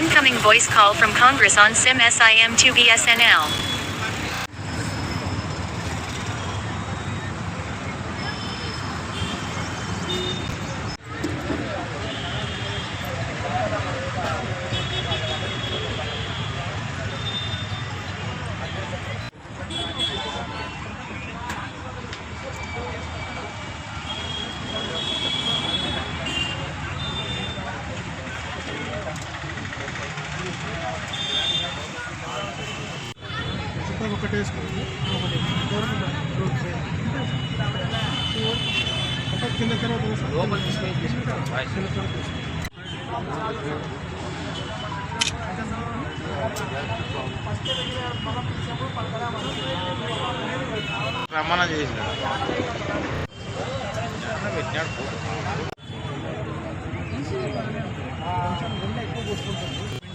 Incoming voice call from Congress on SIM SIM2BSNL. మొత్తం ఒకటి వేసుకోండి. ఒకటి కింద తర్వాత రమణ చేసిన. పెట్టినాడు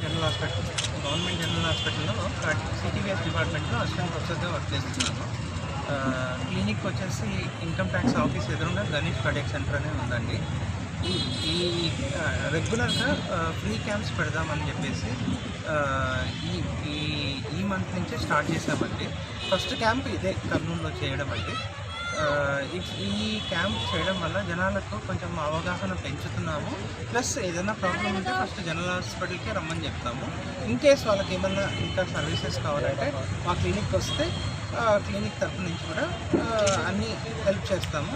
జనరల్ హాస్పిటల్ గవర్నమెంట్ జనరల్ హాస్పిటల్లో సిటీవీఎస్ డిపార్ట్మెంట్లో అసిస్టెంట్ ప్రొఫెసర్గా వర్క్ చేస్తున్నాను. క్లినిక్ వచ్చేసి ఇన్కమ్ ట్యాక్స్ ఆఫీస్ ఎదురుగా గణేష్ కార్డియక్ సెంటర్ అనే ఉందండి. ఈ ఈ రెగ్యులర్గా ఫ్రీ క్యాంప్స్ పెడదామని చెప్పేసి ఈ ఈ ఈ మంత్ నుంచే స్టార్ట్ చేసామండి ఫస్ట్ క్యాంప్ ఇదే కర్నూలులో చేయడం అండి. ఈ క్యాంప్ చేయడం వల్ల జనాలకు కొంచెం అవగాహన పెంచుతున్నాము. ప్లస్ ఏదైనా ప్రాబ్లం ఉంటే ఫస్ట్ జనరల్ హాస్పిటల్కి రమ్మని చెప్తాము. ఇన్ కేస్ వాళ్ళకి ఏమన్నా ఇంకా సర్వీసెస్ కావాలంటే మా క్లినిక్ వస్తే క్లినిక్ తరఫు నుంచి కూడా అన్నీ హెల్ప్ చేస్తాము.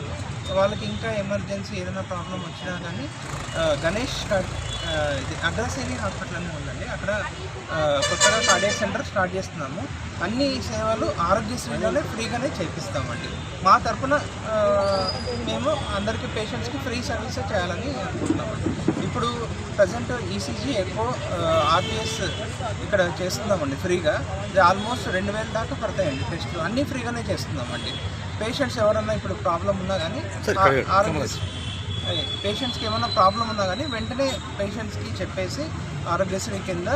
వాళ్ళకి ఇంకా ఎమర్జెన్సీ ఏదైనా ప్రాబ్లం వచ్చినా కానీ గణేష్ ఇది అగ్రసేని హాస్పిటల్ అని ఉందండి. అక్కడ కొత్తగా కార్డియక్ సెంటర్ స్టార్ట్ చేస్తున్నాము. అన్ని సేవలు ఆరోగ్యశ్రీలోనే ఫ్రీగానే చేపిస్తామండి. మా తరపున మేము అందరికీ పేషెంట్స్కి ఫ్రీ సర్వీసే చేయాలని అనుకుంటున్నామండి ఇప్పుడు ప్రజెంట్ ఈసీజీ ఎక్కువ ఆర్టీఎస్ ఇక్కడ చేస్తున్నామండి ఫ్రీగా. ఇది ఆల్మోస్ట్ రెండు వేల దాకా పడతాయండి టెస్టులు అన్నీ ఫ్రీగానే చేస్తున్నామండి. పేషెంట్స్ ఎవరన్నా ఇప్పుడు ప్రాబ్లం ఉన్నా కానీ ఆరోగ్య పేషెంట్స్కి ఏమైనా ప్రాబ్లం ఉన్నా కానీ వెంటనే పేషెంట్స్కి చెప్పేసి ఆరోగ్యశ్రీ కింద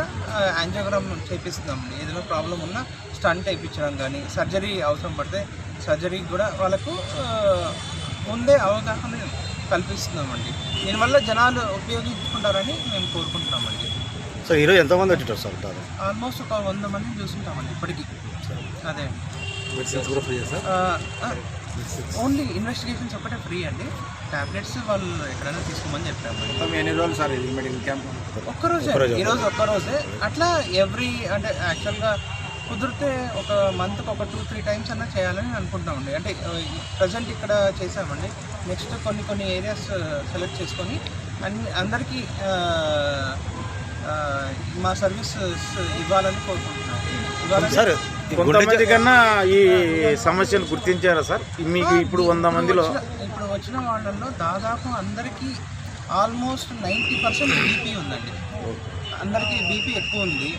యాంజియోగ్రామ్ చేపిస్తున్నామండి. ఏదైనా ప్రాబ్లం ఉన్నా స్టంట్ వేయించడం కానీ సర్జరీ అవసరం పడితే సర్జరీకి కూడా వాళ్ళకు ముందే అవగాహన కల్పిస్తున్నామండి. దీనివల్ల జనాలు ఉపయోగించుకుంటారని మేము కోరుకుంటున్నామండి. సో ఈరోజు ఎంతమంది వచ్చారు సార్ ఆల్మోస్ట్ ఒక వంద మందిని చూసుంటామండి ఇప్పటికీ. అదే ఓన్లీ ఇన్వెస్టిగేషన్స్ ఒకటే ఫ్రీ అండి. టాబ్లెట్స్ వాళ్ళు ఎక్కడైనా తీసుకోమని చెప్పాము ఎన్ని రోజులు సార్ ఇది? మెడికల్ క్యాంప్ ఒక్కరోజే ఒక్కరోజే. ఈరోజు ఒక్కరోజే. అట్లా ఎవ్రీ అంటే యాక్చువల్గా కుదిరితే ఒక మంత్కి ఒక టూ త్రీ టైమ్స్ అన్నా చేయాలని అనుకుంటామండి అంటే ప్రజెంట్ ఇక్కడ చేసామండి నెక్స్ట్ కొన్ని కొన్ని ఏరియాస్ సెలెక్ట్ చేసుకొని అన్ని అందరికీ మా సర్వీసెస్ ఇవ్వాలని కోరుకుంటున్నాం. సార్ కొంతమంది కన్నా ఈ సమస్యను గుర్తించారా సార్? మీకు ఇప్పుడు వంద మందిలో ఇప్పుడు వచ్చిన వాళ్ళల్లో దాదాపు అందరికీ ఆల్మోస్ట్ నైంటీ పర్సెంట్ బీపీ ఉందండి. అందరికీ బీపీ ఎక్కువ ఉంది.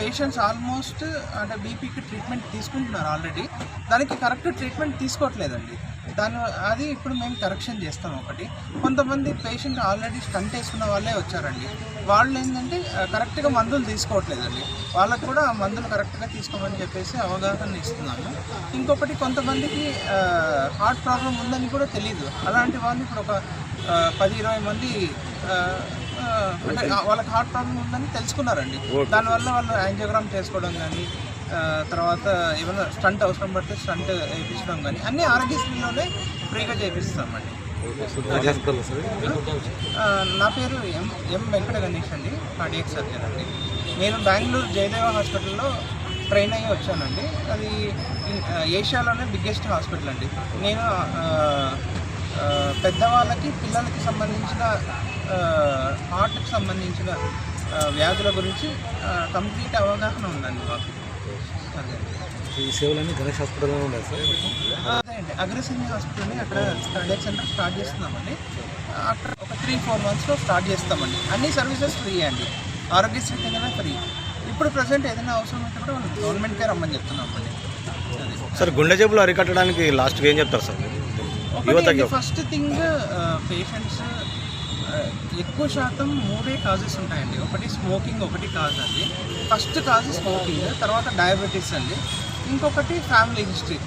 పేషెంట్స్ ఆల్మోస్ట్ అంటే బీపీకి ట్రీట్మెంట్ తీసుకుంటున్నారు ఆల్రెడీ దానికి కరెక్ట్ ట్రీట్మెంట్ తీసుకోవట్లేదండి. దాని అది ఇప్పుడు మేము కరెక్షన్ చేస్తాం ఒకటి. కొంతమంది పేషెంట్ ఆల్రెడీ స్టంట్ వేసుకున్న వాళ్ళే వచ్చారండి. వాళ్ళు ఏంటంటే కరెక్ట్గా మందులు తీసుకోవట్లేదండి. వాళ్ళకు కూడా ఆ మందులు కరెక్ట్గా తీసుకోమని చెప్పేసి అవగాహన ఇస్తున్నాము. ఇంకొకటి కొంతమందికి హార్ట్ ప్రాబ్లం ఉందని కూడా తెలియదు అలాంటి వాళ్ళు ఇప్పుడు ఒక పది ఇరవై మంది అంటే వాళ్ళకి హార్ట్ ప్రాబ్లం ఉందని తెలుసుకున్నారండి. దానివల్ల వాళ్ళు యాంజియోగ్రామ్ చేసుకోవడం కానీ తర్వాత ఏమైనా స్టంట్ అవసరం పడితే స్టంట్ వేయించడం కానీ అన్ని ఆరోగ్యశ్రీలోనే ఫ్రీగా చేపిస్తామండి. నా పేరు ఎం ఎం వెంకట గణేష్ అండి కార్డియక్ సర్జన్ అండి. నేను బెంగళూరు జయదేవ హాస్పిటల్లో ట్రైన్ అయ్యి వచ్చానండి. అది ఏషియాలోనే బిగ్గెస్ట్ హాస్పిటల్ అండి. నేను పెద్దవాళ్ళకి పిల్లలకి సంబంధించిన హార్ట్కి సంబంధించిన వ్యాధుల గురించి కంప్లీట్ అవగాహన ఉందండి మాకు. అదే. ఈ సేవలన్నీ గణేష్ హాస్పిటల్లో ఉన్నాయి సార్? అదే అండి. అగ్రసిని హాస్పిటల్ని అక్కడ కార్డియక్ సెంటర్ స్టార్ట్ చేస్తున్నామండి. అక్కడ ఒక త్రీ ఫోర్ మంత్స్లో స్టార్ట్ చేస్తామండి. అన్ని సర్వీసెస్ ఫ్రీ అండి. ఆరోగ్యశ్రీ కిందనే ఫ్రీ ఇప్పుడు ప్రజెంట్ ఏదైనా అవసరం ఉంటే కూడా మనం గవర్నమెంట్కే రమ్మని చెప్తున్నామండి. సార్ గుండె జబ్బులు అరికట్టడానికి లాస్ట్గా ఏం చెప్తారు సార్? ఫస్ట్ థింగ్ పేషెంట్స్ ఎక్కువ శాతం మూడే కాజెస్ ఉంటాయండి. ఒకటి స్మోకింగ్ ఒకటి కాజ్ అండి. ఫస్ట్ కాజ్ స్మోకింగ్ తర్వాత డయాబెటీస్ అండి. ఇంకొకటి ఫ్యామిలీ హిస్టరీ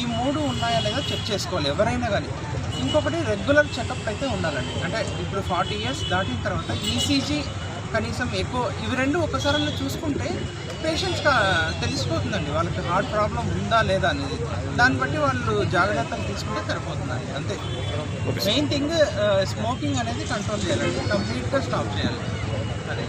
ఈ మూడు ఉన్నాయా లేదా చెక్ చేసుకోవాలి ఎవరైనా కానీ ఇంకొకటి రెగ్యులర్ చెకప్ అయితే ఉండాలండి. అంటే ఇప్పుడు ఫార్టీ ఇయర్స్ దాటిన తర్వాత ఈసీజీ కనీసం ఎక్కువ ఇవి రెండు ఒకసారి చూసుకుంటే పేషెంట్స్ తెలిసిపోతుందండి. వాళ్ళకి హార్ట్ ప్రాబ్లం ఉందా లేదా అనేది. దాన్ని బట్టి వాళ్ళు జాగ్రత్తలు తీసుకుంటే సరిపోతుందండి. అంతే. మెయిన్ థింగ్ స్మోకింగ్ అనేది కంట్రోల్ చేయాలండి. కంప్లీట్గా స్టాప్ చేయాలి. అదే